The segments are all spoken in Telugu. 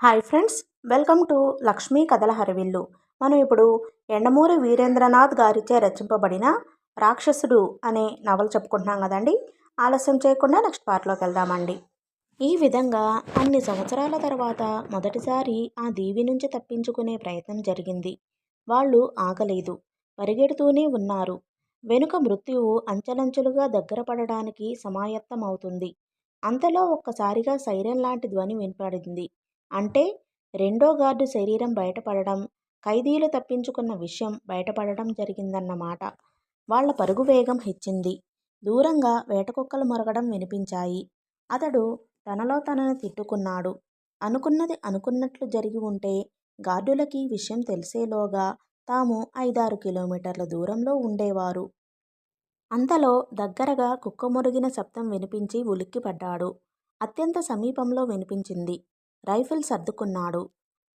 Hi friends welcome to Lakshmi కథల హరివిల్లు. మనం ఇప్పుడు ఎండమూరి వీరేంద్రనాథ్ గారిచే రచింపబడిన రాక్షసుడు అనే నవల చెప్పుకుంటున్నాం కదండి. ఆలస్యం చేయకుండా నెక్స్ట్ పార్ట్లోకి వెళ్దామండి. ఈ విధంగా అన్ని సంవత్సరాల తర్వాత మొదటిసారి ఆ దీవి నుంచి తప్పించుకునే ప్రయత్నం జరిగింది. వాళ్ళు ఆగలేదు పరిగెడుతూనే ఉన్నారు. వెనుక మృత్యువు అంచెలంచెలుగా దగ్గర పడడానికి సమాయత్తమవుతుంది. అంతలో ఒక్కసారిగా సైరన్ లాంటి ధ్వని వినపడింది. అంటే రెండో గార్డు శరీరం బయటపడడం ఖైదీలు తప్పించుకున్న విషయం బయటపడడం జరిగిందన్నమాట. వాళ్ళ పరుగు వేగం హెచ్చింది. దూరంగా వేటకుక్కలు మొరగడం వినిపించాయి. అతడు తనలో తనను తిట్టుకున్నాడు. అనుకున్నది అనుకున్నట్లు జరిగి ఉంటే గార్డులకి విషయం తెలిసేలోగా తాము ఐదారు కిలోమీటర్ల దూరంలో ఉండేవారు. అంతలో దగ్గరగా కుక్క మురిగిన శబ్దం వినిపించి ఉలిక్కిపడ్డాడు. అత్యంత సమీపంలో వినిపించింది. రైఫిల్ సర్దుకున్నాడు.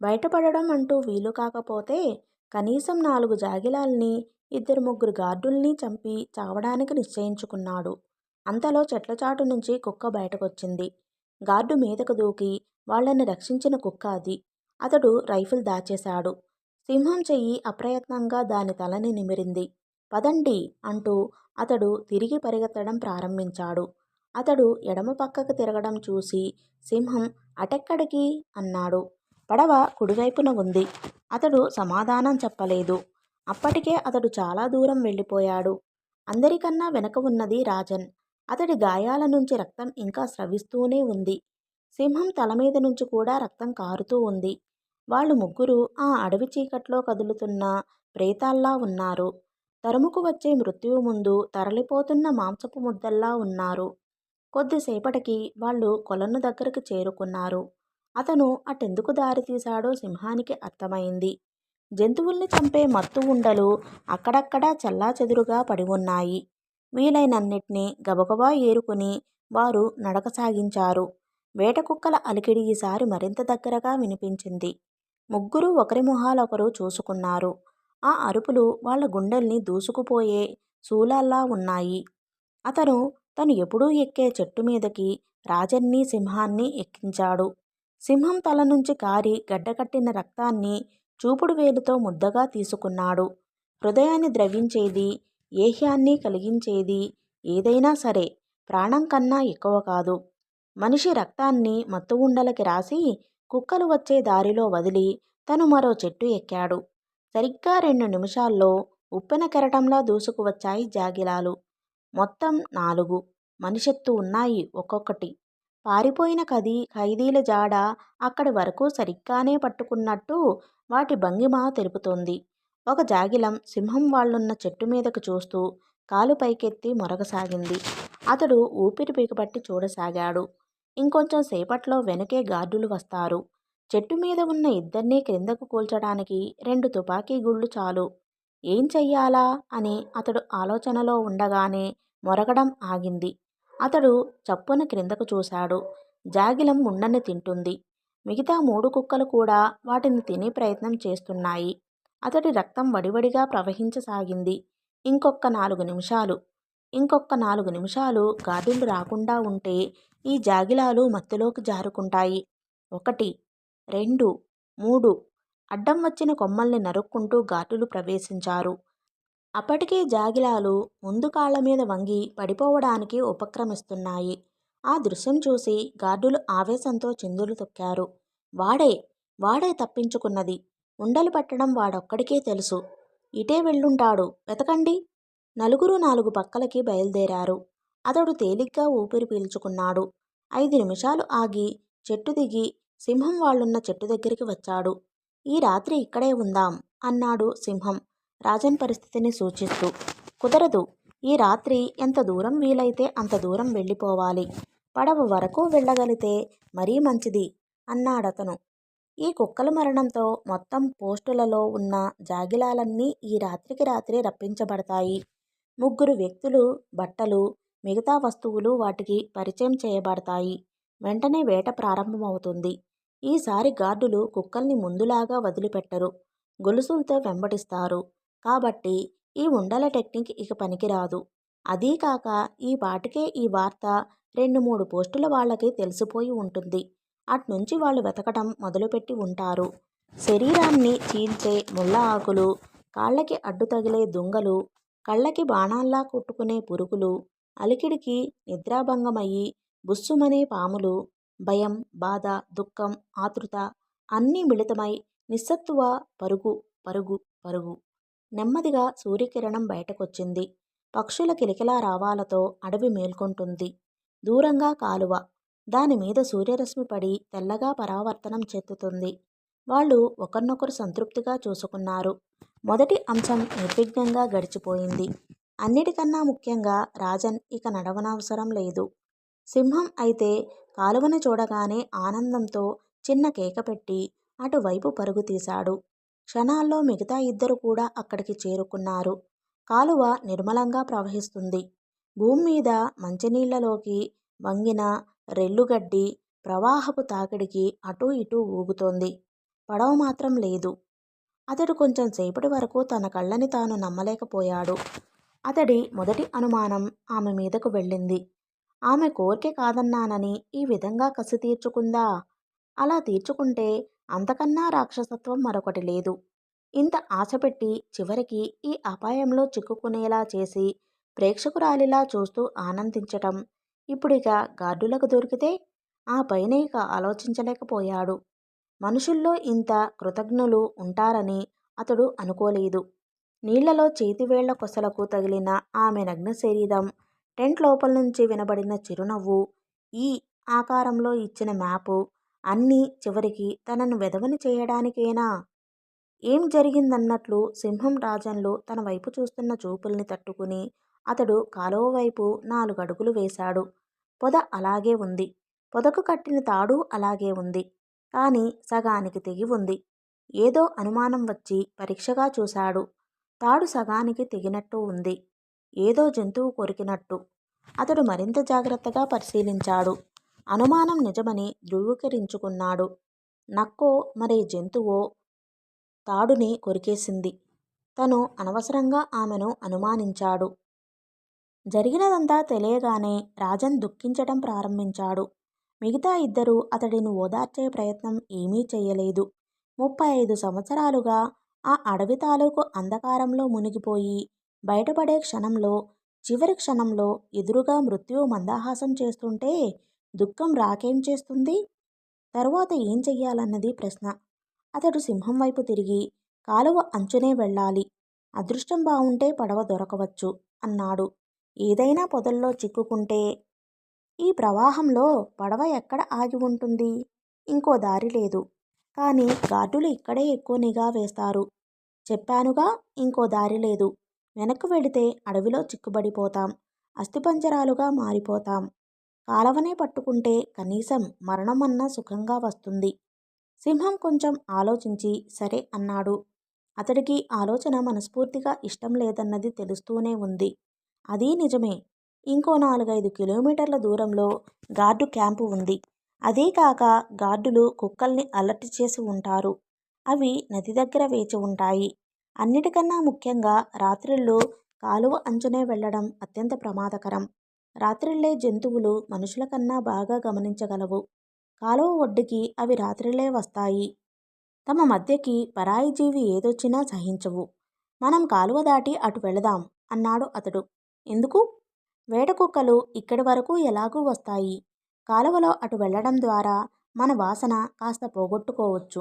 బయటపడడం అంటూ వీలు కాకపోతే కనీసం నాలుగు జాగిలాల్ని ఇద్దరు ముగ్గురు గార్డుల్ని చంపి చావడానికి నిశ్చయించుకున్నాడు. అంతలో చెట్ల చాటు నుంచి కుక్క బయటకొచ్చింది. గార్డు మీదకు దూకి వాళ్ళని రక్షించిన కుక్క అది. అతడు రైఫిల్ దాచేశాడు. సింహం చెయ్యి అప్రయత్నంగా దాని తలని నిమిరింది. పదండి అంటూ అతడు తిరిగి పరిగెత్తడం ప్రారంభించాడు. అతడు ఎడమ పక్కకు తిరగడం చూసి సింహం అటెక్కడికి అన్నాడు. పడవ కుడివైపున ఉంది. అతడు సమాధానం చెప్పలేదు. అప్పటికే అతడు చాలా దూరం వెళ్ళిపోయాడు. అందరికన్నా వెనక ఉన్నది రాజన్. అతడి గాయాల నుంచి రక్తం ఇంకా స్రవిస్తూనే ఉంది. సింహం తల మీద నుంచి కూడా రక్తం కారుతూ ఉంది. వాళ్ళు ముగ్గురు ఆ అడవి చీకట్లో కదులుతున్న ప్రేతాల్లా ఉన్నారు. తరుముకు వచ్చే మృత్యువు ముందు తరలిపోతున్న మాంసపు ముద్దల్లా ఉన్నారు. కొద్దిసేపటికి వాళ్ళు కొలను దగ్గరకు చేరుకున్నారు. అతను అటెందుకు దారితీశాడో సింహానికి అర్థమైంది. జంతువుల్ని చంపే మత్తు ఉండలు అక్కడక్కడా చల్లా చెదురుగా పడి ఉన్నాయి. వీలైనన్నిటినీ గబగబా ఏరుకుని వారు నడక సాగించారు వేటకుక్కల అలికిడి ఈసారి మరింత దగ్గరగా వినిపించింది. ముగ్గురు ఒకరి మొహాలొకరు చూసుకున్నారు. ఆ అరుపులు వాళ్ళ గుండెల్ని దూసుకుపోయే శూలాల్లా ఉన్నాయి. అతను తను ఎప్పుడూ ఎక్కే చెట్టు మీదకి రాజన్ని సింహాన్ని ఎక్కించాడు. సింహం తల నుంచి కారి గడ్డకట్టిన రక్తాన్ని చూపుడు వేలుతో ముద్దగా తీసుకున్నాడు. హృదయాన్ని ద్రవించేది ఏహ్యాన్ని కలిగించేది ఏదైనా సరే ప్రాణం కన్నా ఎక్కువ కాదు. మనిషి రక్తాన్ని మత్తు ఉండలకి రాసి కుక్కలు వచ్చే దారిలో వదిలి తను మరో చెట్టు ఎక్కాడు. సరిగ్గా రెండు నిమిషాల్లో ఉప్పెన కెరటంలా దూసుకువచ్చాయి జాగిలాలు. మొత్తం నాలుగు. మనిషెత్తు ఉన్నాయి ఒక్కొక్కటి. పారిపోయిన కది ఖైదీల జాడ అక్కడి వరకు సరిగ్గానే పట్టుకున్నట్టు వాటి భంగిమ తెలుపుతోంది. ఒక జాగిలం సింహం వాళ్ళున్న చెట్టు మీదకు చూస్తూ కాలు పైకెత్తి మొరగసాగింది. అతడు ఊపిరి పీకపట్టి చూడసాగాడు. ఇంకొంచెం సేపట్లో వెనుకే గార్డులు వస్తారు. చెట్టు మీద ఉన్న ఇద్దరినీ క్రిందకు కూల్చడానికి రెండు తుపాకీ గుళ్ళు చాలు. ఏం చెయ్యాలా అని అతడు ఆలోచనలో ఉండగానే మొరగడం ఆగింది. అతడు చప్పున క్రిందకు చూశాడు. జాగిలం ముండని తింటుంది. మిగతా మూడు కుక్కలు కూడా వాటిని తినే ప్రయత్నం చేస్తున్నాయి. అతడి రక్తం వడివడిగా ప్రవహించసాగింది. ఇంకొక నాలుగు నిమిషాలు. ఇంకొక నాలుగు నిమిషాలు గార్డులు రాకుండా ఉంటే ఈ జాగిలాలు మత్తులోకి జారుకుంటాయి. ఒకటి రెండు మూడు అడ్డం వచ్చిన కొమ్మల్ని నరుక్కుంటూ ఘాటులు ప్రవేశించారు. అప్పటికే జాగిలాలు ముందు కాళ్ళ మీద వంగి పడిపోవడానికి ఉపక్రమిస్తున్నాయి. ఆ దృశ్యం చూసి గార్డులు ఆవేశంతో చిందులు తొక్కారు. వాడే వాడే తప్పించుకున్నది. ఉండలు పట్టడం వాడొక్కడికే తెలుసు. ఇటే వెళ్ళుంటాడు. వెతకండి. నలుగురు నాలుగు పక్కలకి బయలుదేరారు. అతడు తేలిగ్గా ఊపిరి పీల్చుకున్నాడు. ఐదు నిమిషాలు ఆగి చెట్టు దిగి సింహం వాళ్ళున్న చెట్టు దగ్గరికి వచ్చాడు. ఈ రాత్రి ఇక్కడే ఉందాం అన్నాడు సింహం. రాజన్ పరిస్థితిని సూచిస్తూ కుదరదు. ఈ రాత్రి ఎంత దూరం వీలైతే అంత దూరం వెళ్ళిపోవాలి. పడవ వరకు వెళ్ళగలిగితే మరీ మంచిది అన్నాడతను. ఈ కుక్కల మరణంతో మొత్తం పోస్టులలో ఉన్న జాగిలాలన్నీ ఈ రాత్రికి రాత్రి రప్పించబడతాయి. ముగ్గురు వ్యక్తులు బట్టలు మిగతా వస్తువులు వాటికి పరిచయం చేయబడతాయి. వెంటనే వేట ప్రారంభమవుతుంది. ఈసారి గార్డులు కుక్కల్ని ముందులాగా వదిలిపెట్టరు. గొలుసులతో వెంబడిస్తారు కాబట్టి ఈ ఉండల టెక్నిక్ ఇక పనికిరాదు. అదీ కాక ఈ పాటికే ఈ వార్త రెండు మూడు పోస్టుల వాళ్ళకి తెలిసిపోయి ఉంటుంది. అట్నుంచి వాళ్ళు వెతకటం మొదలుపెట్టి ఉంటారు. శరీరాన్ని చీల్చే ముళ్ళ ఆకులు కాళ్ళకి అడ్డు తగిలే దుంగలు కళ్ళకి బాణాల్లా కొట్టుకునే పురుగులు అలికిడికి నిద్రాభంగమయ్యి బుస్సుమనే పాములు భయం బాధ దుఃఖం ఆతృత అన్నీ మిళితమై నిస్సత్తువ పరుగు పరుగు పరుగు. నెమ్మదిగా సూర్యకిరణం బయటకొచ్చింది. పక్షుల కిలకిలా రావాలతో అడవి మేల్కొంటుంది. దూరంగా కాలువ. దానిమీద సూర్యరశ్మి పడి తెల్లగా పరావర్తనం చెందుతుంది. వాళ్ళు ఒకరినొకరు సంతృప్తిగా చూసుకున్నారు. మొదటి అంశం నిర్విఘ్నంగా గడిచిపోయింది. అన్నిటికన్నా ముఖ్యంగా రాజన్ ఇక నడవనవసరం లేదు. సింహం అయితే కాలువను చూడగానే ఆనందంతో చిన్న కేక పెట్టి అటువైపు పరుగు తీశాడు. క్షణాల్లో మిగతా ఇద్దరు కూడా అక్కడికి చేరుకున్నారు. కాలువ నిర్మలంగా ప్రవహిస్తుంది. భూమి మీద మంచినీళ్ళలోకి వంగిన రెల్లుగడ్డి ప్రవాహపు తాకిడికి అటూ ఇటూ ఊగుతోంది. పడవ మాత్రం లేదు. అతడు కొంచెం సేపటి వరకు తన కళ్ళని తాను నమ్మలేకపోయాడు. అతడి మొదటి అనుమానం ఆమె మీదకు వెళ్ళింది. ఆమె కోరిక కాదన్నానని ఈ విధంగా కసి తీర్చుకుందా? అలా తీర్చుకుంటే అంతకన్నా రాక్షసత్వం మరొకటి లేదు. ఇంత ఆశపెట్టి చివరికి ఈ అపాయంలో చిక్కుకునేలా చేసి ప్రేక్షకురాలిలా చూస్తూ ఆనందించటం ఇప్పుడిక గార్డులకు దొరికితే ఆ పైన ఇక ఆలోచించలేకపోయాడు. మనుషుల్లో ఇంత కృతజ్ఞులు ఉంటారని అతడు అనుకోలేదు. నీళ్ళలో చేతివేళ్ళ కొసలకు తగిలిన ఆమె నగ్న శరీరం టెంట్ లోపల నుంచి వినబడిన చిరునవ్వు ఈ ఆకారంలో ఇచ్చిన మ్యాపు అన్నీ చివరికి తనను వెధవని చేయడానికేనా? ఏం జరిగిందన్నట్లు సింహం రాజన్లు తన వైపు చూస్తున్న చూపుల్ని తట్టుకుని అతడు కాలువ వైపు నాలుగు అడుగులు వేశాడు. పొద అలాగే ఉంది. పొదకు కట్టిన తాడు అలాగే ఉంది. కానీ సగానికి తెగి ఉంది. ఏదో అనుమానం వచ్చి పరీక్షగా చూశాడు. తాడు సగానికి తెగినట్టు ఉంది. ఏదో జంతువు కొరికినట్టు. అతడు మరింత జాగ్రత్తగా పరిశీలించాడు. అనుమానం నిజమని ధృవీకరించుకున్నాడు. నక్కో మరే జంతువో? తాడుని కొరికేసింది. తను అనవసరంగా ఆమెను అనుమానించాడు. జరిగినదంతా తెలియగానే రాజన్ దుఃఖించటం ప్రారంభించాడు. మిగతా ఇద్దరూ అతడిని ఓదార్చే ప్రయత్నం ఏమీ చేయలేదు. ముప్పై ఐదు సంవత్సరాలుగా ఆ అడవి తాలూకు అంధకారంలో మునిగిపోయి బయటపడే క్షణంలో చివరి క్షణంలో ఎదురుగా మృత్యువు మందహాసం చేస్తుంటే దుఃఖం రాకేం చేస్తుంది? తరువాత ఏం చెయ్యాలన్నది ప్రశ్న. అతడు సింహం వైపు తిరిగి కాలువ అంచునే వెళ్ళాలి. అదృష్టం బాగుంటే పడవ దొరకవచ్చు అన్నాడు. ఏదైనా పొదల్లో చిక్కుకుంటే ఈ ప్రవాహంలో పడవ ఎక్కడ ఆగి ఉంటుంది? ఇంకో దారి లేదు. కానీ గార్డులు ఇక్కడే ఎక్కువ నిఘా వేస్తారు. చెప్పానుగా ఇంకో దారి లేదు. వెనక్కు వెళితే అడవిలో చిక్కుబడిపోతాం. అస్థిపంజరాలుగా మారిపోతాం. కాలవనే పట్టుకుంటే కనీసం మరణమన్నా సుఖంగా వస్తుంది. సింహం కొంచెం ఆలోచించి సరే అన్నాడు. అతడికి ఆలోచన మనస్ఫూర్తిగా ఇష్టం లేదన్నది తెలుస్తూనే ఉంది. అదీ నిజమే. ఇంకో నాలుగైదు కిలోమీటర్ల దూరంలో గార్డు క్యాంపు ఉంది. అదే కాక గార్డులు కుక్కల్ని అలర్ట్ చేసి ఉంటారు. అవి నది దగ్గర వేచి ఉంటాయి. అన్నిటికన్నా ముఖ్యంగా రాత్రిళ్ళు కాలువ అంచునే వెళ్ళడం అత్యంత ప్రమాదకరం. రాత్రిళ్ళే జంతువులు మనుషుల కన్నా బాగా గమనించగలవు. కాలువ ఒడ్డుకి అవి రాత్రిళ్ళే వస్తాయి. తమ మధ్యకి పరాయి జీవి ఏదొచ్చినా సహించవు. మనం కాలువ దాటి అటు వెళదాం అన్నాడు అతడు. ఎందుకు? వేట కుక్కలు ఇక్కడి వరకు ఎలాగూ వస్తాయి. కాలువలో అటు వెళ్ళడం ద్వారా మన వాసన కాస్త పోగొట్టుకోవచ్చు.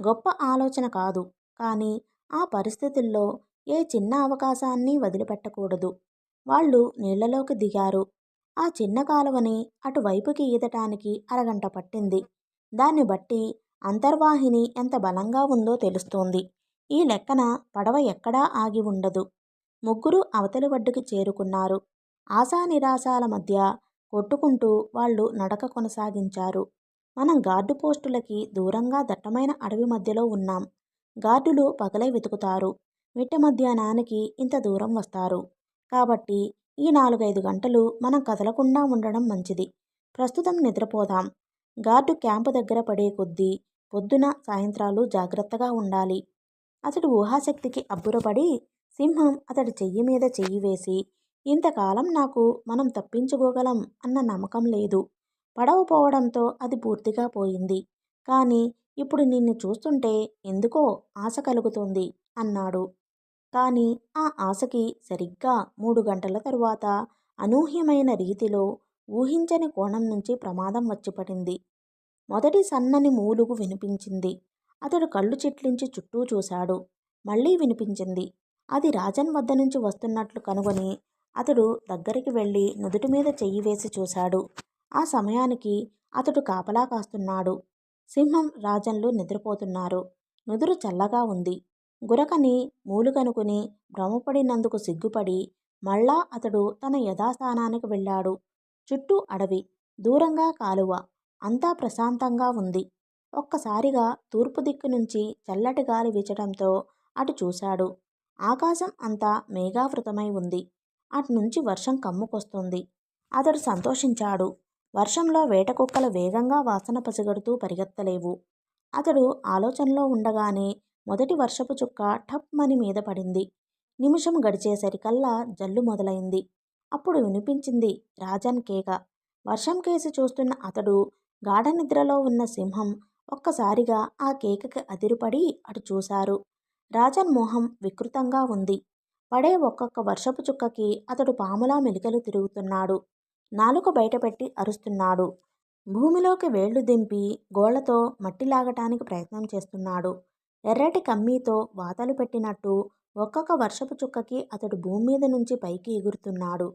గొప్ప ఆలోచన కాదు. కానీ ఆ పరిస్థితుల్లో ఏ చిన్న అవకాశాన్ని వదిలిపెట్టకూడదు. వాళ్ళు నీళ్ళలోకి దిగారు. ఆ చిన్న కాలువని అటువైపుకి ఈదటానికి అరగంట పట్టింది. దాన్ని బట్టి అంతర్వాహిని ఎంత బలంగా ఉందో తెలుస్తోంది. ఈ లెక్కన పడవ ఎక్కడా ఆగి ఉండదు. ముగ్గురు అవతలి ఒడ్డుకి చేరుకున్నారు. ఆశా నిరాశాల మధ్య కొట్టుకుంటూ వాళ్ళు నడక కొనసాగించారు. మనం గార్డు పోస్టులకి దూరంగా దట్టమైన అడవి మధ్యలో ఉన్నాం. గార్డులు పగలే వెతుకుతారు. మిట్ట మధ్యాహ్నానికి ఇంత దూరం వస్తారు. కాబట్టి ఈ నాలుగైదు గంటలు మనం కదలకుండా ఉండడం మంచిది. ప్రస్తుతం నిద్రపోదాం. గార్డు క్యాంపు దగ్గర పడే కొద్దీ పొద్దున సాయంత్రాలు జాగ్రత్తగా ఉండాలి. అతడు ఊహాశక్తికి అబ్బురపడి సింహం అతడి చెయ్యి మీద చెయ్యి వేసి ఇంతకాలం నాకు మనం తప్పించుకోగలం అన్న నమ్మకం లేదు. పడవ పోవడంతో అది పూర్తిగా పోయింది. కానీ ఇప్పుడు నిన్ను చూస్తుంటే ఎందుకో ఆశ కలుగుతుంది అన్నాడు. కానీ ఆ ఆశకి సరిగ్గా మూడు గంటల తరువాత అనూహ్యమైన రీతిలో ఊహించని కోణం నుంచి ప్రమాదం వచ్చిపడింది. మొదటి సన్నని మూలుగు వినిపించింది. అతడు కళ్ళు చిట్లించి చుట్టూ చూశాడు. మళ్ళీ వినిపించింది. అది రాజన్ వద్ద నుంచి వస్తున్నట్లు కనుగొని అతడు దగ్గరికి వెళ్ళి నుదుటి మీద చెయ్యి వేసి చూశాడు. ఆ సమయానికి అతడు కాపలా కాస్తున్నాడు. సింహం రాజన్లు నిద్రపోతున్నారు. నుదురు చల్లగా ఉంది. గురకని మూలుగనుకుని భ్రమపడినందుకు సిగ్గుపడి మళ్ళా అతడు తన యథాస్థానానికి వెళ్ళాడు. చుట్టూ అడవి దూరంగా కాలువ అంతా ప్రశాంతంగా ఉంది. ఒక్కసారిగా తూర్పు దిక్కు నుంచి చల్లటి గాలి వీచడంతో అటు చూశాడు. ఆకాశం అంతా మేఘావృతమై ఉంది. అటు నుంచి వర్షం కమ్ముకొస్తుంది. అతడు సంతోషించాడు. వర్షంలో వేటకుక్కలు వేగంగా వాసన పసిగడుతూ పరిగెత్తలేవు. అతడు ఆలోచనలో ఉండగానే మొదటి వర్షపు చుక్క టప్మని మీద పడింది. నిమిషం గడిచేసరికల్లా జల్లు మొదలైంది. అప్పుడు వినిపించింది రాజన్ కేక. వర్షం కేసి చూస్తున్న అతడు గాఢ నిద్రలో ఉన్న సింహం ఒక్కసారిగా ఆ కేకకి అదిరిపడి అటు చూశారు. రాజన్ మొహం వికృతంగా ఉంది. పడే ఒక్కొక్క వర్షపు చుక్కకి అతడు పాములా మెలికలు తిరుగుతున్నాడు. నాలుక బయటపెట్టి అరుస్తున్నాడు. భూమిలోకి వేళ్ళు దింపి గోళ్ళతో మట్టి లాగటానికి ప్రయత్నం చేస్తున్నాడు. ఎర్రటి కమ్మీతో వాతలు పెట్టినట్టు ఒక్కొక్క వర్షపు చుక్కకి అతడు భూమి మీద నుంచి పైకి ఎగురుతున్నాడు.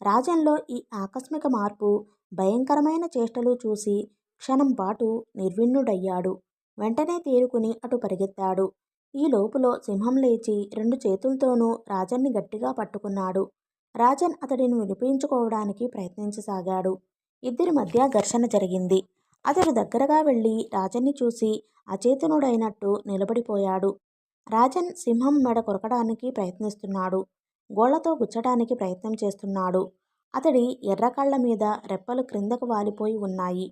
రాజన్లో ఈ ఆకస్మిక మార్పు భయంకరమైన చేష్టలు చూసి క్షణం పాటు నిర్విణ్ణుడయ్యాడు. వెంటనే తేరుకుని అటు పరిగెత్తాడు. ఈ లోపులో సింహం లేచి రెండు చేతులతోనూ రాజన్ని గట్టిగా పట్టుకున్నాడు. రాజన్ అతడిని వినిపించుకోవడానికి ప్రయత్నించసాగాడు. ఇద్దరి మధ్య ఘర్షణ జరిగింది. అతడు దగ్గరగా వెళ్ళి రాజన్ని చూసి అచేతనుడైనట్టు నిలబడిపోయాడు. రాజన్ సింహం మెడ కొరకడానికి ప్రయత్నిస్తున్నాడు. గోళ్ళతో గుచ్చడానికి ప్రయత్నం చేస్తున్నాడు. అతడి ఎర్రకళ్ళ మీద రెప్పలు క్రిందకు వాలిపోయి ఉన్నాయి.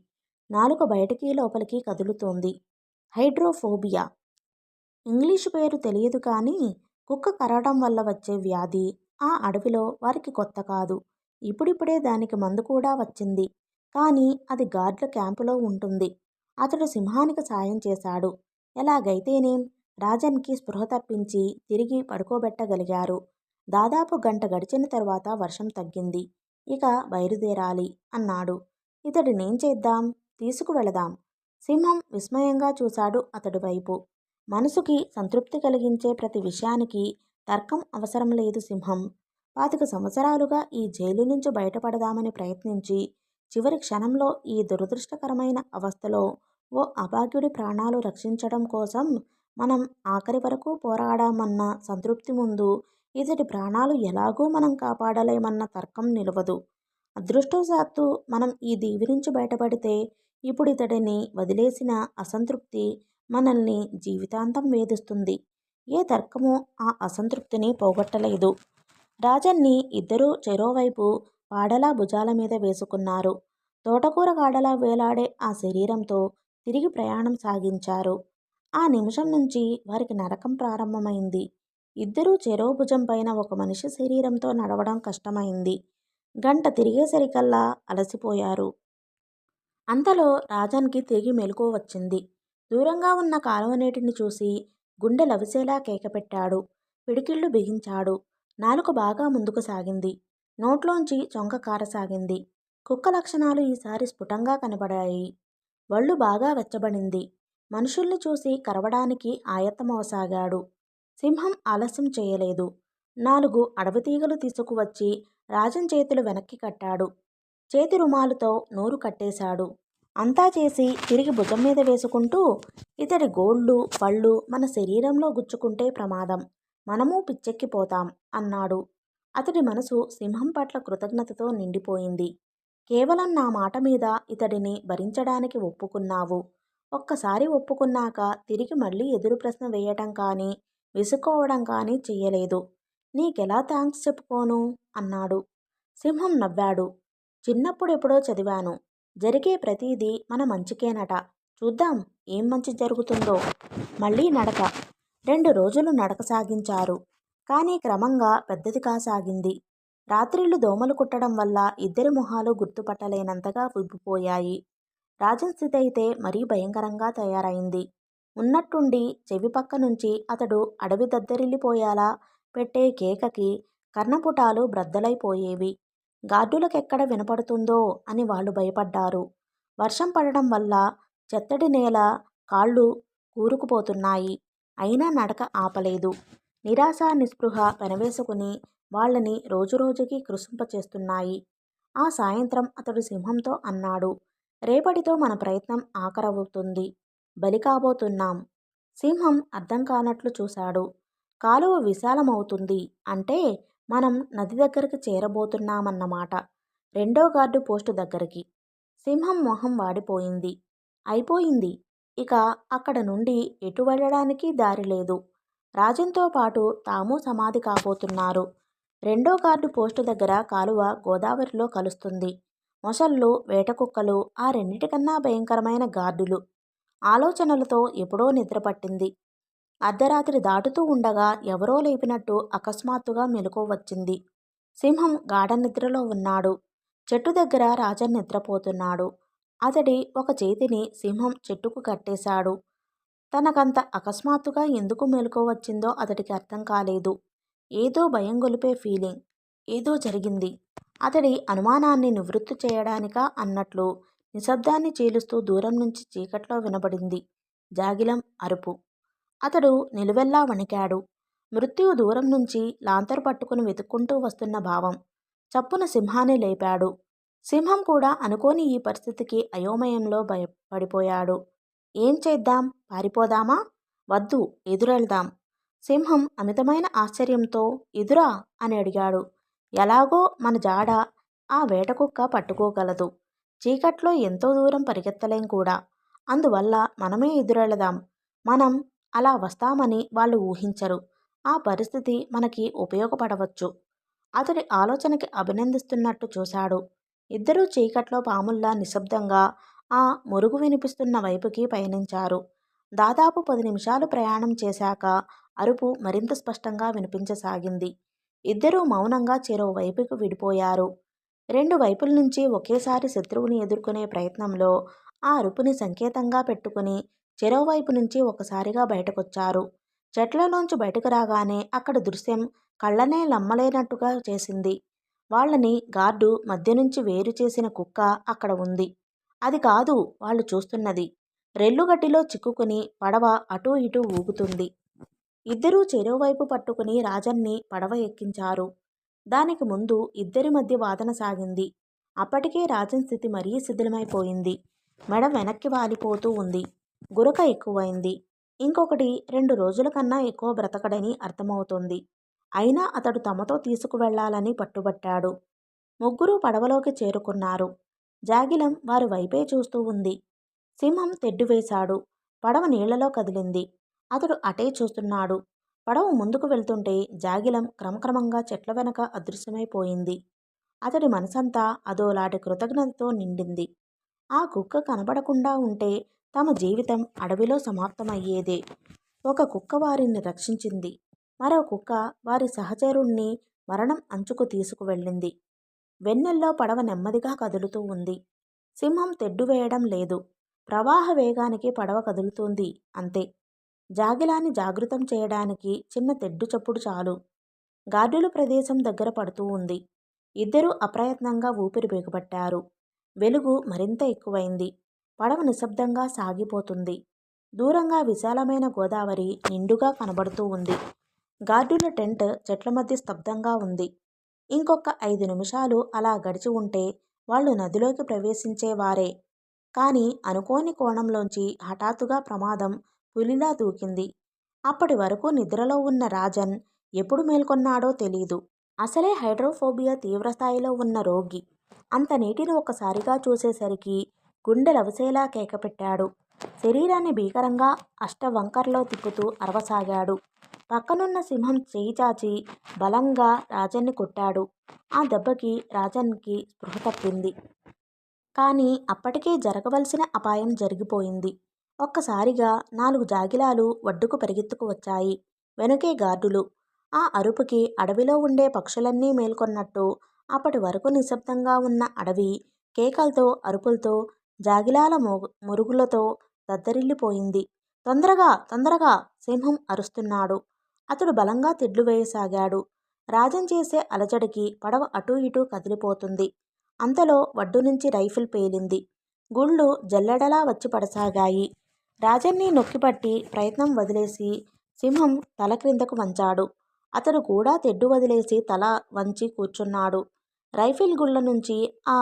నాలుక బయటికి లోపలికి కదులుతోంది. హైడ్రోఫోబియా. ఇంగ్లీషు పేరు తెలియదు కానీ కుక్క కరవడం వల్ల వచ్చే వ్యాధి ఆ అడవిలో వారికి కొత్త కాదు. ఇప్పుడిప్పుడే దానికి మందు కూడా వచ్చింది. కానీ అది గార్డ్ల క్యాంపులో ఉంటుంది. అతడు సింహానికి సాయం చేశాడు. ఎలాగైతేనేం రాజన్కి స్పృహ తప్పించి తిరిగి పడుకోబెట్టగలిగారు. దాదాపు గంట గడిచిన తర్వాత వర్షం తగ్గింది. ఇక బయలుదేరాలి అన్నాడు. ఇతడినేం చేద్దాం? తీసుకువెళదాం. సింహం విస్మయంగా చూశాడు అతడి వైపు. మనసుకి సంతృప్తి కలిగించే ప్రతి విషయానికి తర్కం అవసరం లేదు సింహం. పాతిక సంవత్సరాలుగా ఈ జైలు నుంచి బయటపడదామని ప్రయత్నించి చివరి క్షణంలో ఈ దురదృష్టకరమైన అవస్థలో ఓ అభాగ్యుడి ప్రాణాలు రక్షించడం కోసం మనం ఆఖరి వరకు పోరాడామన్న సంతృప్తి ముందు ఇతడి ప్రాణాలు ఎలాగూ మనం కాపాడలేమన్న తర్కం నిలవదు. అదృష్టవశాత్తు మనం ఈ దీవి నుంచి బయటపడితే ఇప్పుడు ఇతడిని వదిలేసిన అసంతృప్తి మనల్ని జీవితాంతం వేధిస్తుంది. ఏ తర్కము ఆ అసంతృప్తిని పోగొట్టలేదు. రాజన్ని ఇద్దరూ చెరోవైపు పాడలా భుజాల మీద వేసుకున్నారు. తోటకూర గాడలా వేలాడే ఆ శరీరంతో తిరిగి ప్రయాణం సాగించారు. ఆ నిమిషం నుంచి వారికి నరకం ప్రారంభమైంది. ఇద్దరూ చెరో భుజం పైన ఒక మనిషి శరీరంతో నడవడం కష్టమైంది. గంట తిరిగేసరికల్లా అలసిపోయారు. అంతలో రాజానికి తిరిగి మెలకు వచ్చింది. దూరంగా ఉన్న కాలువ నీటిని చూసి గుండె లవిసేలా కేకపెట్టాడు. పిడికిళ్ళు బిగించాడు. నాలుక బాగా ముందుకు సాగింది. నోట్లోంచి చొంక కారసాగింది. కుక్క లక్షణాలు ఈసారి స్ఫుటంగా కనబడాయి. వళ్ళు బాగా వెచ్చబడింది. మనుషుల్ని చూసి కరవడానికి ఆయత్తమవసాగాడు. సింహం ఆలస్యం చేయలేదు. నాలుగు అడవి తీగలు తీసుకువచ్చి రాజన్ చేతులు వెనక్కి కట్టాడు. చేతి రుమాలుతో నోరు కట్టేశాడు. అంతా చేసి తిరిగి భుజం మీద వేసుకుంటూ ఇతడి గోళ్ళు పళ్ళు మన శరీరంలో గుచ్చుకుంటే ప్రమాదం. మనము పిచ్చెక్కిపోతాం అన్నాడు. అతడి మనసు సింహం పట్ల కృతజ్ఞతతో నిండిపోయింది. కేవలం నా మాట మీద ఇతడిని భరించడానికి ఒప్పుకున్నావు. ఒక్కసారి ఒప్పుకున్నాక తిరిగి మళ్ళీ ఎదురు ప్రశ్న వేయటం కానీ విసుక్కోవడం కానీ చెయ్యలేదు. నీకెలా థ్యాంక్స్ చెప్పుకోను? అన్నాడు. సింహం నవ్వాడు. చిన్నప్పుడు ఎప్పుడో చదివాను. జరిగే ప్రతిదీ మన మంచికేనట. చూద్దాం ఏం మంచి జరుగుతుందో. మళ్ళీ నడక. రెండు రోజులు నడక సాగించారు. కానీ క్రమంగా పెద్దది కాసాగింది. రాత్రిళ్ళు దోమలు కుట్టడం వల్ల ఇద్దరి మొహాలు గుర్తుపట్టలేనంతగా ఉబ్బిపోయాయి రాజన్ స్థితి అయితే మరీ భయంకరంగా తయారైంది. ఉన్నట్టుండి చెవి పక్క నుంచి అతడు అడవి దద్దరిల్లిపోయేలా పెట్టే కేకకి కర్ణపుటాలు బ్రద్దలైపోయేవి. గార్డులకెక్కడ వినపడుతుందో అని వాళ్ళు భయపడ్డారు. వర్షం పడడం వల్ల చెత్తడి నేల కాళ్ళు కూరుకుపోతున్నాయి. అయినా నడక ఆపలేదు. నిరాశ నిస్పృహ పెనవేసుకుని వాళ్ళని రోజురోజుకి కృషింపచేస్తున్నాయి ఆ సాయంత్రం అతడు సింహంతో అన్నాడు రేపటితో మన ప్రయత్నం ఆఖరవుతుంది. బలి కాబోతున్నాం. సింహం అర్థం కానట్లు చూశాడు. కాలువ విశాలమవుతుంది అంటే మనం నది దగ్గరికి చేరబోతున్నామన్నమాట. రెండో గార్డు పోస్టు దగ్గరికి. సింహం మొహం వాడిపోయింది. అయిపోయింది. ఇక అక్కడ నుండి ఎటు వెళ్ళడానికి దారి లేదు. రాజన్తో పాటు తాము సమాధి కాబోతున్నారు. రెండో గార్డు పోస్టు దగ్గర కాలువ గోదావరిలో కలుస్తుంది. మొసళ్ళు వేటకుక్కలు ఆ రెండిటికన్నా భయంకరమైన గార్డులు. ఆలోచనలతో ఎప్పుడో నిద్రపట్టింది అర్ధరాత్రి దాటుతూ ఉండగా ఎవరో లేపినట్టు అకస్మాత్తుగా మెలకు వచ్చింది. సింహం గాఢ నిద్రలో ఉన్నాడు. చెట్టు దగ్గర రాజన్ నిద్రపోతున్నాడు. అతడి ఒక చేతిని సింహం చెట్టుకు కట్టేశాడు. తనకంత అకస్మాత్తుగా ఎందుకు మెలకు వచ్చిందో అతడికి అర్థం కాలేదు. ఏదో భయం గొలిపే ఫీలింగ్ ఏదో జరిగింది. అతడి అనుమానాన్ని నివృత్తి చేయడానికా అన్నట్లు నిశ్శబ్దాన్ని చీలుస్తూ దూరం నుంచి చీకట్లో వినబడింది జాగిలం అరుపు. అతడు నిలువెల్లా వణికాడు. మృత్యువు దూరం నుంచి లాంతర్ పట్టుకుని వెతుక్కుంటూ వస్తున్న భావం. చప్పున సింహాన్ని లేపాడు. సింహం కూడా అనుకోని ఈ పరిస్థితికి అయోమయంలో భయపడిపోయాడు. ఏం చేద్దాం? పారిపోదామా? వద్దు ఎదురెళ్దాం. సింహం అమితమైన ఆశ్చర్యంతో ఎదురా? అని అడిగాడు. ఎలాగో మన జాడ ఆ వేటకుక్క పట్టుకోగలదు. చీకట్లో ఎంతో దూరం పరిగెత్తలేం కూడా. అందువల్ల మనమే ఎదురెళదాం. మనం అలా వస్తామని వాళ్ళు ఊహించరు. ఆ పరిస్థితి మనకి ఉపయోగపడవచ్చు. అతడి ఆలోచనకి అభినందిస్తున్నట్టు చూశాడు. ఇద్దరూ చీకట్లో పాముల్లా నిశ్శబ్దంగా ఆ మురుగు వినిపిస్తున్న వైపుకి పయనించారు. దాదాపు పది నిమిషాలు ప్రయాణం చేశాక అరుపు మరింత స్పష్టంగా వినిపించసాగింది. ఇద్దరూ మౌనంగా చెరో వైపుకు విడిపోయారు. రెండు వైపుల నుంచి ఒకేసారి శత్రువుని ఎదుర్కొనే ప్రయత్నంలో ఆ అరుపుని సంకేతంగా పెట్టుకుని చెరోవైపు నుంచి ఒకసారిగా బయటకొచ్చారు. చెట్లలోంచి బయటకు రాగానే అక్కడ దృశ్యం కళ్ళనే లమ్మలేనట్టుగా చేసింది. వాళ్ళని గార్డు మధ్య నుంచి వేరు చేసిన కుక్క అక్కడ ఉంది. అది కాదు వాళ్ళు చూస్తున్నది. రెల్లుగడ్డిలో చిక్కుకుని పడవ అటూ ఇటూ ఊగుతుంది. ఇద్దరూ చెరోవైపు పట్టుకుని రాజన్ని పడవ ఎక్కించారు. దానికి ముందు ఇద్దరి మధ్య వాదన సాగింది. అప్పటికే రాజన్ స్థితి మరీ శిథిలమైపోయింది. మెడ వెనక్కి వాలిపోతూ ఉంది. గురక ఎక్కువైంది. ఇంకొకటి రెండు రోజుల కన్నా ఎక్కువ బ్రతకడని అర్థమవుతుంది. అయినా అతడు తమతో తీసుకువెళ్ళాలని పట్టుబట్టాడు. ముగ్గురు పడవలోకి చేరుకున్నారు. జాగిలం వారి వైపే చూస్తూ ఉంది. సింహం తెడ్డు వేశాడు. పడవ నీళ్ళలో కదిలింది. అతడు అటే చూస్తున్నాడు. పడవ ముందుకు వెళ్తుంటే జాగిలం క్రమక్రమంగా చెట్ల వెనక అదృశ్యమైపోయింది. అతడి మనసంతా అదోలాంటి కృతజ్ఞతతో నిండింది. ఆ కుక్క కనబడకుండా ఉంటే తమ జీవితం అడవిలో సమాప్తమయ్యేదే. ఒక కుక్క వారిని రక్షించింది. మరో కుక్క వారి సహచరుణ్ణి మరణం అంచుకు తీసుకువెళ్ళింది. వెన్నెల్లో పడవ నెమ్మదిగా కదులుతూ ఉంది. సింహం తెడ్డు వేయడం లేదు. ప్రవాహ వేగానికి పడవ కదులుతుంది అంతే. జాగిలాన్ని జాగృతం చేయడానికి చిన్న తెడ్డు చప్పుడు చాలు. గార్డుల ప్రదేశం దగ్గర పడుతూ ఉంది. ఇద్దరూ అప్రయత్నంగా ఊపిరి బిగపట్టారు వెలుగు మరింత ఎక్కువైంది. పడవ నిశ్శబ్దంగా సాగిపోతుంది. దూరంగా విశాలమైన గోదావరి నిండుగా కనబడుతూ ఉంది. గార్డుల టెంట్ చెట్ల మధ్య స్తబ్దంగా ఉంది. ఇంకొక ఐదు నిమిషాలు అలా గడిచి ఉంటే వాళ్ళు నదిలోకి ప్రవేశించేవారే. కానీ అనుకోని కోణంలోంచి హఠాత్తుగా ప్రమాదం పులిలా దూకింది. అప్పటి వరకు నిద్రలో ఉన్న రాజన్ ఎప్పుడు మేల్కొన్నాడో తెలీదు. అసలే హైడ్రోఫోబియా తీవ్రస్థాయిలో ఉన్న రోగి. అంత నీటిని ఒక్కసారిగా చూసేసరికి గుండెలవసేలా కేకపెట్టాడు. శరీరాన్ని భీకరంగా అష్టవంకర్లో తిప్పుతూ అరవసాగాడు. పక్కనున్న సింహం చేయి చాచి బలంగా రాజన్ని కొట్టాడు. ఆ దెబ్బకి రాజన్కి స్పృహ తప్పింది. కానీ అప్పటికే జరగవలసిన అపాయం జరిగిపోయింది. ఒక్కసారిగా నాలుగు జాగిలాలు ఒడ్డుకు పరిగెత్తుకు వచ్చాయి. వెనుకే గార్డులు. ఆ అరుపుకి అడవిలో ఉండే పక్షులన్నీ మేల్కొన్నట్టు అప్పటి వరకు నిశ్శబ్దంగా ఉన్న అడవి కేకలతో అరుపులతో జాగిలాల మోగు మురుగులతో దద్దరిల్లిపోయింది. తొందరగా తొందరగా సింహం అరుస్తున్నాడు. అతడు బలంగా తెడ్లు వేయసాగాడు. రాజం చేసే అలజడికి పడవ అటూ ఇటూ కదిలిపోతుంది. అంతలో వడ్డు నుంచి రైఫిల్ పేలింది. గుళ్ళు జల్లెడలా వచ్చి పడసాగాయి. రాజన్ని నొక్కిపట్టి ప్రయత్నం వదిలేసి సింహం తల క్రిందకు వంచాడు. అతడు కూడా తెడ్డు వదిలేసి తల వంచి కూర్చున్నాడు. రైఫిల్ గుళ్ళ నుంచి ఆ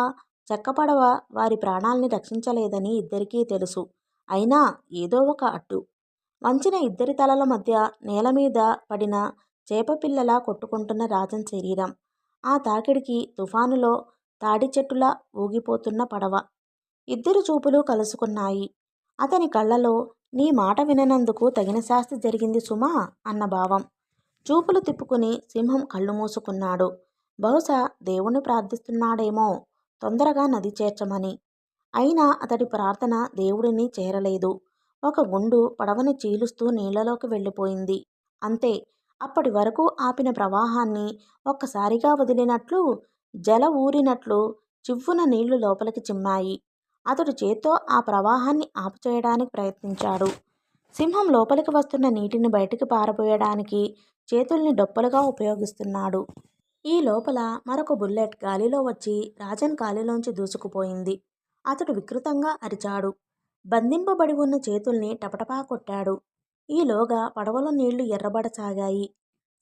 చెక్కపడవ వారి ప్రాణాల్ని రక్షించలేదని ఇద్దరికీ తెలుసు. అయినా ఏదో ఒక అడ్డు. వంచిన ఇద్దరి తలల మధ్య నేల మీద పడిన చేపపిల్లలా కొట్టుకుంటున్న రాజన్ శరీరం. ఆ తాకిడికి తుఫానులో తాడి చెట్టులా ఊగిపోతున్న పడవ. ఇద్దరు చూపులు కలుసుకున్నాయి. అతని కళ్ళలో నీ మాట విననందుకు తగిన శాస్తి జరిగింది సుమా అన్న భావం. చూపులు తిప్పుకుని సింహం కళ్ళు మూసుకున్నాడు. బహుశా దేవుణ్ణి ప్రార్థిస్తున్నాడేమో తొందరగా నది చేర్చమని. అయినా అతడి ప్రార్థన దేవుడిని చేరలేదు. ఒక గుండు పడవని చీలుస్తూ నీళ్ళలోకి వెళ్ళిపోయింది. అంతే అప్పటి వరకు ఆపిన ప్రవాహాన్ని ఒక్కసారిగా వదిలినట్లు జల ఊరినట్లు చివ్వున నీళ్ళు లోపలికి చిమ్మాయి. అతడు చేత్తో ఆ ప్రవాహాన్ని ఆపుచేయడానికి ప్రయత్నించాడు. సింహం లోపలికి వస్తున్న నీటిని బయటికి పారబోయడానికి చేతుల్ని డొప్పలుగా ఉపయోగిస్తున్నాడు. ఈ లోపల మరొక బుల్లెట్ గాలిలో వచ్చి రాజన్ గాలిలోంచి దూసుకుపోయింది. అతడు వికృతంగా అరిచాడు. బంధింపబడి ఉన్న చేతుల్ని టపటపా కొట్టాడు. ఈలోగా పడవలో నీళ్ళు ఎర్రబడసాగాయి.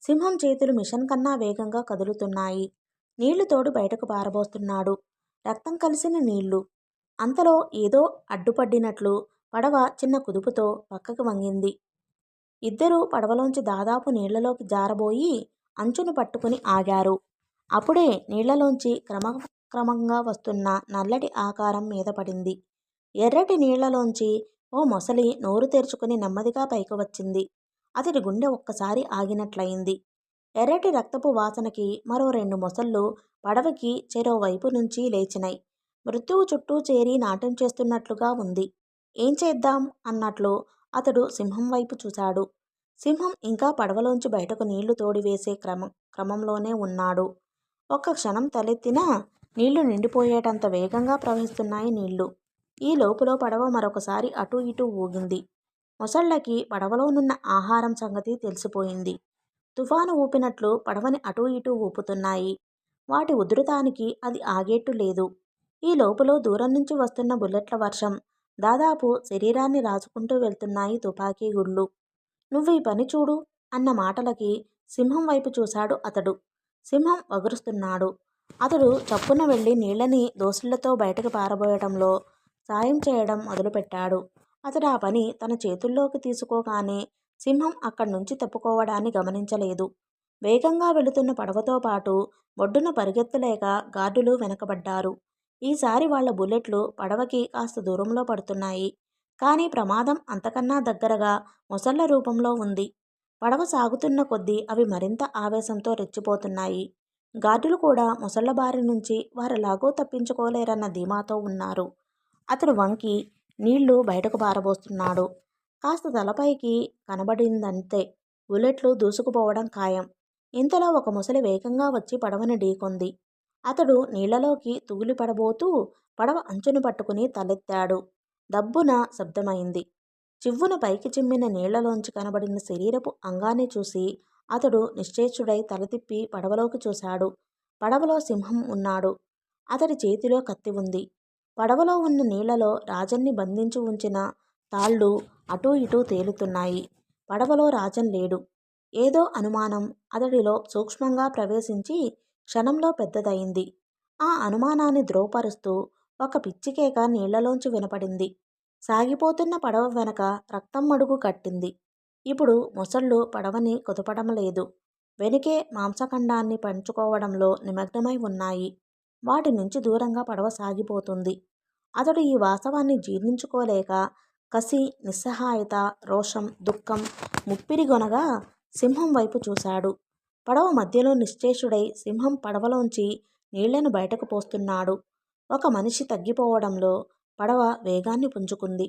సింహం చేతులు మిషన్ కన్నా వేగంగా కదులుతున్నాయి. నీళ్ళు తోడు బయటకు పారబోస్తున్నాడు. రక్తం కలిసిన నీళ్ళు. అంతలో ఏదో అడ్డుపడ్డినట్లు పడవ చిన్న కుదుపుతో పక్కకు వంగింది. ఇద్దరూ పడవలోంచి దాదాపు నీళ్ళలోకి జారబోయి అంచును పట్టుకుని ఆగారు. అప్పుడే నీళ్ళలోంచి క్రమంగా వస్తున్న నల్లటి ఆకారం మీద పడింది. ఎర్రటి నీళ్ళలోంచి ఓ మొసలి నోరు తెరుచుకుని నెమ్మదిగా పైకి వచ్చింది. అతడి గుండె ఒక్కసారి ఆగినట్లయింది. ఎర్రటి రక్తపు వాసనకి మరో రెండు మొసళ్ళు పడవకి చెరోవైపు నుంచి లేచినాయి మృత్యువు చుట్టూ చేరి నాట్యం చేస్తున్నట్లుగా ఉంది. ఏం చేద్దాం? అన్నట్లు అతడు సింహం వైపు చూశాడు. సింహం ఇంకా పడవలోంచి బయటకు నీళ్ళు తోడివేసే క్రమం క్రమంలోనే ఉన్నాడు. ఒక్క క్షణం తలెత్తినా నీళ్ళు నిండిపోయేటంత వేగంగా ప్రవహిస్తున్నాయి నీళ్ళు. ఈ లోపులో పడవ మరొకసారి అటూ ఇటూ ఊగింది. మొసళ్ళకి పడవలోనున్న ఆహారం సంగతి తెలిసిపోయింది. తుఫాను ఊపినట్లు పడవని అటూ ఇటూ ఊపుతున్నాయి. వాటి ఉధృతానికి అది ఆగేట్టు లేదు. ఈ లోపులో దూరం నుంచి వస్తున్న బుల్లెట్ల వర్షం దాదాపు శరీరాన్ని రాసుకుంటూ వెళ్తున్నాయి తుపాకీ గుళ్ళు. నువ్వు ఈ పని చూడు అన్న మాటలకి సింహం వైపు చూశాడు అతడు. సింహం వగురుస్తున్నాడు. అతడు చప్పున వెళ్ళి నీళ్ళని దోసుళ్ళతో బయటకు పారబోయడంలో సాయం చేయడం మొదలుపెట్టాడు. అతడు ఆ పని తన చేతుల్లోకి తీసుకోగానే సింహం అక్కడి నుంచి తప్పుకోవడాన్ని గమనించలేదు. వేగంగా వెళుతున్న పడవతో పాటు ఒడ్డున పరిగెత్తలేక గార్డులు వెనకబడ్డారు. ఈసారి వాళ్ళ బుల్లెట్లు పడవకి కాస్త దూరంలో పడుతున్నాయి. కానీ ప్రమాదం అంతకన్నా దగ్గరగా మొసళ్ళ రూపంలో ఉంది. పడవ సాగుతున్న కొద్దీ అవి మరింత ఆవేశంతో రెచ్చిపోతున్నాయి. గార్డులు కూడా ముసళ్ళ బారి నుంచి వారెలాగో తప్పించుకోలేరన్న ధీమాతో ఉన్నారు. అతడు వంకి నీళ్ళు బయటకు పారబోస్తున్నాడు. కాస్త తలపైకి కనబడిందంతే. బుల్లెట్లు దూసుకుపోవడం ఖాయం. ఇంతలో ఒక ముసలి వేగంగా వచ్చి పడవని ఢీకొంది. అతడు నీళ్ళలోకి తుగులి పడబోతూ పడవ అంచును పట్టుకుని తలెత్తాడు. దబ్బున శబ్దమైంది. చివ్వున పైకి చిమ్మిన నీళ్ళలోంచి కనబడిన శరీరపు అంగాన్ని చూసి అతడు నిశ్చేష్టుడై తలతిప్పి పడవలోకి చూశాడు. పడవలో సింహం ఉన్నాడు. అతడి చేతిలో కత్తి ఉంది. పడవలో ఉన్న నీళ్ళలో రాజన్ని బంధించి ఉంచిన తాళ్ళు అటూ ఇటూ తేలుతున్నాయి. పడవలో రాజన్ లేడు. ఏదో అనుమానం అతడిలో సూక్ష్మంగా ప్రవేశించి క్షణంలో పెద్దదయింది. ఆ అనుమానాన్ని ద్రోపరుస్తూ ఒక పిచ్చికేక నీళ్ళలోంచి వినపడింది. సాగిపోతున్న పడవ వెనక రక్తం మడుగు కట్టింది. ఇప్పుడు మొసళ్ళు పడవని కుదపడం లేదు. వెనుకే మాంసఖండాన్ని పంచుకోవడంలో నిమగ్నమై ఉన్నాయి. వాటి నుంచి దూరంగా పడవ సాగిపోతుంది. అతడు ఈ వాస్తవాన్ని జీర్ణించుకోలేక కసి నిస్సహాయత రోషం దుఃఖం ముప్పిరిగొనగా సింహం వైపు చూశాడు. పడవ మధ్యలో నిశ్చేషుడై సింహం పడవలోంచి నీళ్ళను బయటకు పోస్తున్నాడు. ఒక మనిషి తగ్గిపోవడంలో పడవ వేగాన్ని పుంజుకుంది.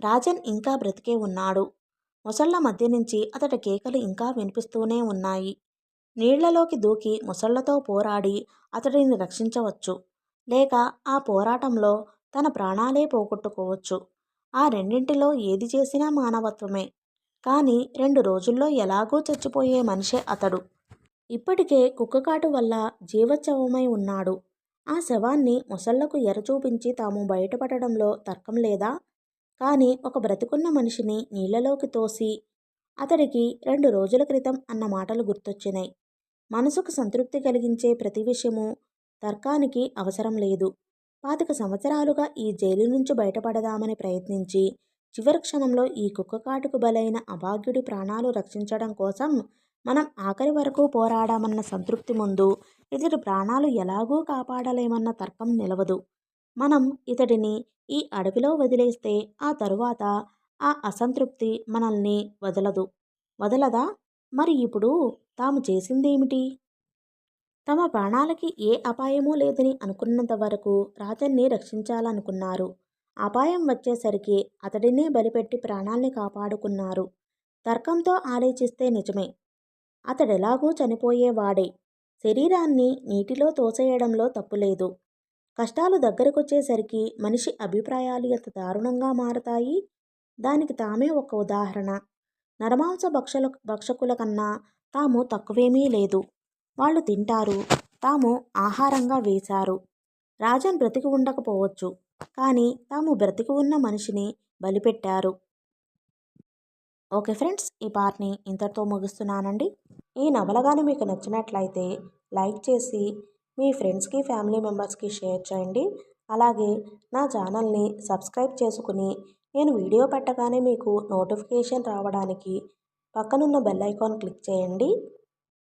రాజన్ ఇంకా బ్రతికే ఉన్నాడు. ముసళ్ళ మధ్య నుంచి అతడి కేకలు ఇంకా వినిపిస్తూనే ఉన్నాయి. నీళ్ళలోకి దూకి ముసళ్ళతో పోరాడి అతడిని రక్షించవచ్చు. లేక ఆ పోరాటంలో తన ప్రాణాలే పోగొట్టుకోవచ్చు. ఆ రెండింటిలో ఏది చేసినా మానవత్వమే. కానీ రెండు రోజుల్లో ఎలాగో చచ్చిపోయే మనిషే అతడు. ఇప్పటికే కుక్కకాటు వల్ల జీవోత్సవమై ఉన్నాడు. ఆ శవాన్ని ముసళ్ళకు ఎరచూపించి తాము బయటపడడంలో తర్కం లేదా? కానీ ఒక బ్రతికున్న మనిషిని నీళ్ళలోకి తోసి అతడికి రెండు రోజుల క్రితం అన్న మాటలు గుర్తొచ్చినాయి. మనసుకు సంతృప్తి కలిగించే ప్రతి విషయము తర్కానికి అవసరం లేదు. పాతిక సంవత్సరాలుగా ఈ జైలు నుంచి బయటపడదామని ప్రయత్నించి చివరి క్షణంలో ఈ కుక్కకాటుకు బలైన అభాగ్యుడి ప్రాణాలు రక్షించడం కోసం మనం ఆఖరి వరకు పోరాడామన్న సంతృప్తి ముందు ఇతడి ప్రాణాలు ఎలాగూ కాపాడలేమన్న తర్కం నిలవదు. మనం ఇతడిని ఈ అడవిలో వదిలేస్తే ఆ తరువాత ఆ అసంతృప్తి మనల్ని వదలదు. వదలదా? మరి ఇప్పుడు తాము చేసిందేమిటి? తమ ప్రాణాలకి ఏ అపాయమూ లేదని అనుకున్నంత వరకు రాజన్ని రక్షించాలనుకున్నారు. అపాయం వచ్చేసరికి అతడినే బలిపెట్టి ప్రాణాల్ని కాపాడుకున్నారు. తర్కంతో ఆలోచిస్తే నిజమే. అతడెలాగూ చనిపోయేవాడే. శరీరాన్ని నీటిలో తోసేయడంలో తప్పులేదు. కష్టాలు దగ్గరకొచ్చేసరికి మనిషి అభిప్రాయాలు ఎంత దారుణంగా మారతాయి? దానికి తామే ఒక ఉదాహరణ. నరమాంస భక్షల భక్షకుల కన్నా తాము తక్కువేమీ లేదు. వాళ్ళు తింటారు తాము ఆహారంగా వేశారు. రాజన్ బ్రతికి ఉండకపోవచ్చు. కానీ తాము బ్రతికి ఉన్న మనిషిని బలిపెట్టారు. ఓకే ఫ్రెండ్స్ ఈ పార్ట్ని ఇంతటితో ముగిస్తున్నానండి. ఈ నవల మీకు నచ్చినట్లయితే లైక్ చేసి మీ ఫ్రెండ్స్కి ఫ్యామిలీ మెంబర్స్కి షేర్ చేయండి. అలాగే నా ఛానల్ని సబ్స్క్రైబ్ చేసుకుని నేను వీడియో పెట్టగానే మీకు నోటిఫికేషన్ రావడానికి పక్కనున్న బెల్ ఐకాన్ క్లిక్ చేయండి.